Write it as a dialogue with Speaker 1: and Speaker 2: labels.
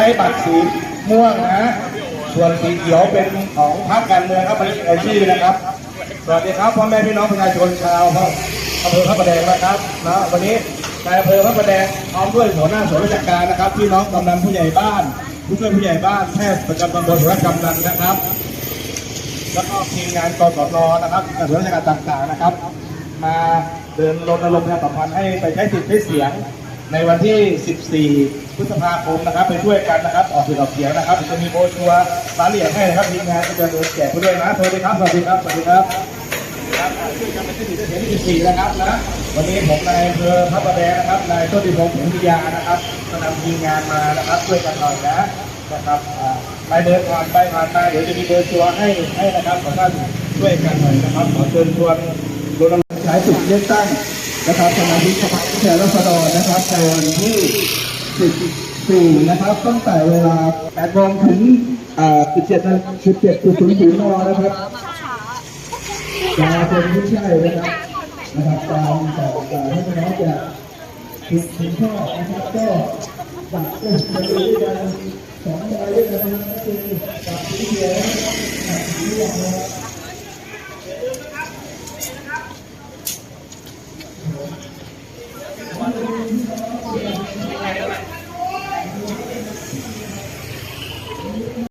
Speaker 1: ช้บัตรสีม่วงนะ ส่วนสีเขียวเป็นของพรรคการเมืองครับบัญชีราชื่อนะครับ สวัสดีครับพ่อแม่พี่น้องประชาชนชาวอำเภอพระประแดงนะครับนะวันนี้นายอำเภอพระประแดงพร้อมด้วยหัวหน้าส่วนราชการนะครับพี่น้องกำนันผู้ใหญ่บ้าน ผู้ช่วยผู้ใหญ่บ้านแพทย์ประจำตำบลหัวกำนันนะครับ แล้วก็ทีมงานกสนนะครับส่วนราชการต่างๆนะครับ มาเดินรณรงค์ประชาสัมพันธ์ให้ไปใช้สิทธิ์ใช้เสียง ในวันที่ 14 พฤษภาคมนะครับ ไปช่วยกันนะครับ ออกเสียงออกเสียงนะครับจะมีโบชัวร์ายละเอียดให้นะครับทีมงานจะเดินแจกไปด้วยนะสวัสดีครับสวัสดีครับสวัสดีครับช่วยกันเป็นที่ดีเสียงที่14นะครับนะวันนี้ผมนายอำเภอพระประแดงนะครับนายต้นดิพงศ์ผงพิยานะครับก็นำทีมงานมานะครับช่วยกันหน่อยนะนะครับไปเดินผ่านไปผ่านมาเดี๋ยวจะมีเบอร์ชัวร์ให้ให้นะครับขอท่านช่วยกันหน่อยนะครับขอเชิญชวนรณรงค์ใช้สิทธิ์เลือกตั้ง นะครับสมาชิกสภาผู้แทนราษฎรนะครับในวันที่14นะครับ ตั้งแต่เวลา8โมงถึง17 17.00นนะครับจะเป็นผู้ใช่นะครับนะครับตามแต่แต่ให้น้องจะถึงถึงข้อนะครับก็บัตรก็จะมีด้วยกันสองใบด้วยกันนะครับคือบัตรสีเขียวบัตรสีเหลืองนะครับ